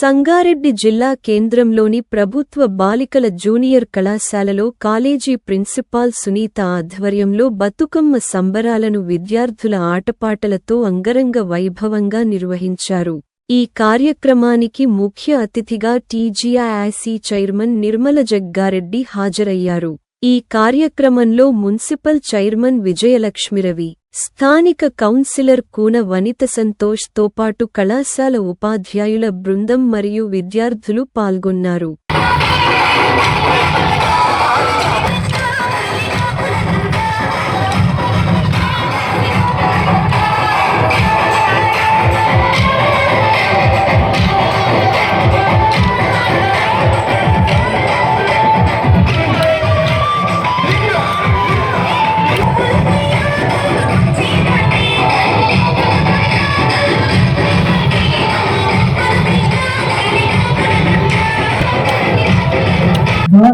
సంగారెడ్డి జిల్లా కేంద్రంలోని ప్రభుత్వ బాలికల జూనియర్ కళాశాలలో కాలేజీ ప్రిన్సిపాల్ సునీత ఆధ్వర్యంలో బతుకమ్మ సంబరాలను విద్యార్థుల ఆటపాటలతో అంగరంగ వైభవంగా నిర్వహించారు. ఈ కార్యక్రమానికి ముఖ్య అతిథిగా టీజీఐఐసి చైర్మన్ నిర్మల జగ్గారెడ్డి హాజరయ్యారు. ఈ కార్యక్రమంలో మున్సిపల్ చైర్మన్ విజయలక్ష్మిరవి స్థానిక కౌన్సిలర్ కూన వనిత సంతోష్తో పాటు కళాశాల ఉపాధ్యాయుల బృందం మరియు విద్యార్థులు పాల్గొన్నారు.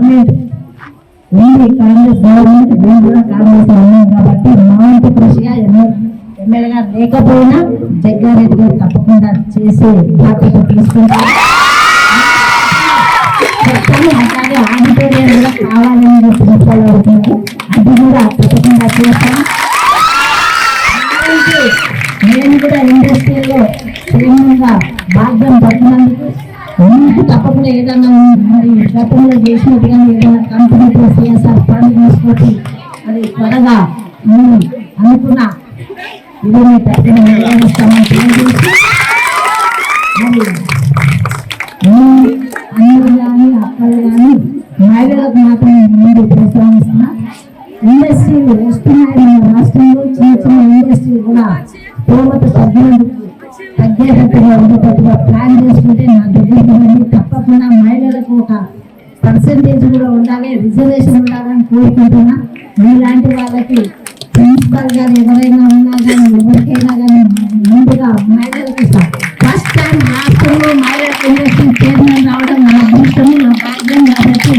గవర్నమెంట్ కాంగ్రెస్ గవర్నమెంట్ కూడా కాంగ్రెస్ కాబట్టి మా ఇంటి కృషిగా ఎమ్మెల్యే గారు లేకపోయినా జగ్గారెడ్డి గారు తప్పకుండా చేసే బాధ్యత తీసుకుంటారు అలాగే ఆడిటోరియం కూడా కావాలని చెప్పి చెప్పగలుగుతున్నారు అది కూడా తప్పకుండా చేస్తాం నేను కూడా ఇండస్ట్రీలో ప్రేమంగా భాగ్యం పట్టినందుకు తప్పకుండా ఏదైనా మరి గతంలో చేసినట్టుగా ఏదైనా కంపెనీతో సిఎస్ఆర్ ఫండ్ తీసుకొచ్చి అది త్వరగా అనుకున్న నిర్వహిస్తామని తెలియజేసి అన్నలు కానీ అక్కలు కానీ మహిళలకు మాత్రం ముందు ప్రోత్సహిస్తున్నా. ఇండస్ట్రీలు వస్తున్నాయి మన రాష్ట్రంలో. చిన్న చిన్న ఇండస్ట్రీలు కూడా పూర్వత తగ్గినందుకు తగ్గేటట్టుగా ఉండేటట్టుగా ప్లాన్ చేసుకుంటే నా దగ్గరికి తప్పకుండా మహిళలకు ఒక పర్సంటేజ్ కూడా ఉండాలి రిజర్వేషన్ ఉండాలని కోరుకుంటున్నా మీలాంటి వాళ్ళకి ప్రిన్సిపల్ గారు ఎవరైనా ఉన్నా కానీ ఎవరికైనా కానీ ముందుగా మహిళలకు ఫస్ట్ టైం రాష్ట్రంలో మహిళా ఇండస్ట్రీ చైర్మన్ రావడం నా అదృష్టం నా భాగ్యం కాబట్టి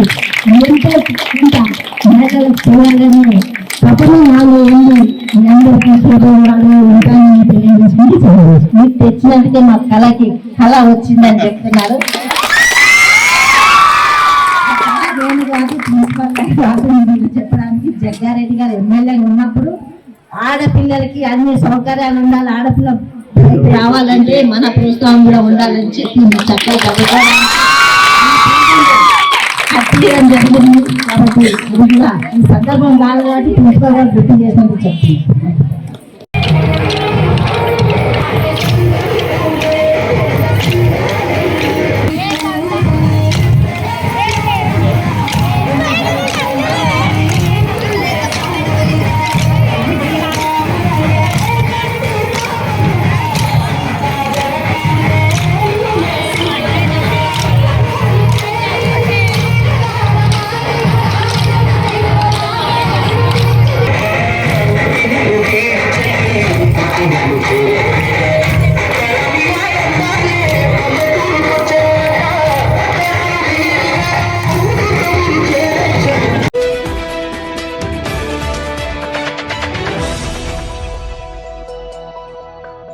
ఎంతో ఇంకా మహిళలకు చేయాలని తప్పన నాలుగు ఉంది మీ అందరికీ చూడవాళ్ళు మీరు తెచ్చినందుకే మా కళకి కళ వచ్చిందని చెప్తున్నారు. నేను కాదు ప్రిన్సిపల్ గారు రాసిన మీరు చెప్పడానికి జగ్గారెడ్డి గారు ఎమ్మెల్యే ఉన్నప్పుడు ఆడపిల్లలకి అన్ని సౌకర్యాలు ఉండాలి ఆడపిల్ల రావాలంటే మన ప్రోత్సాహం కూడా ఉండాలని చెప్పి చక్కగా చదువుకోవడానికి చేయడం జరిగింది కాబట్టి ఇది కూడా ఈ సందర్భం కాదు కాబట్టి ప్రిన్సిపల్ గారు గుర్తు చేసినందుకు చెప్తున్నాను.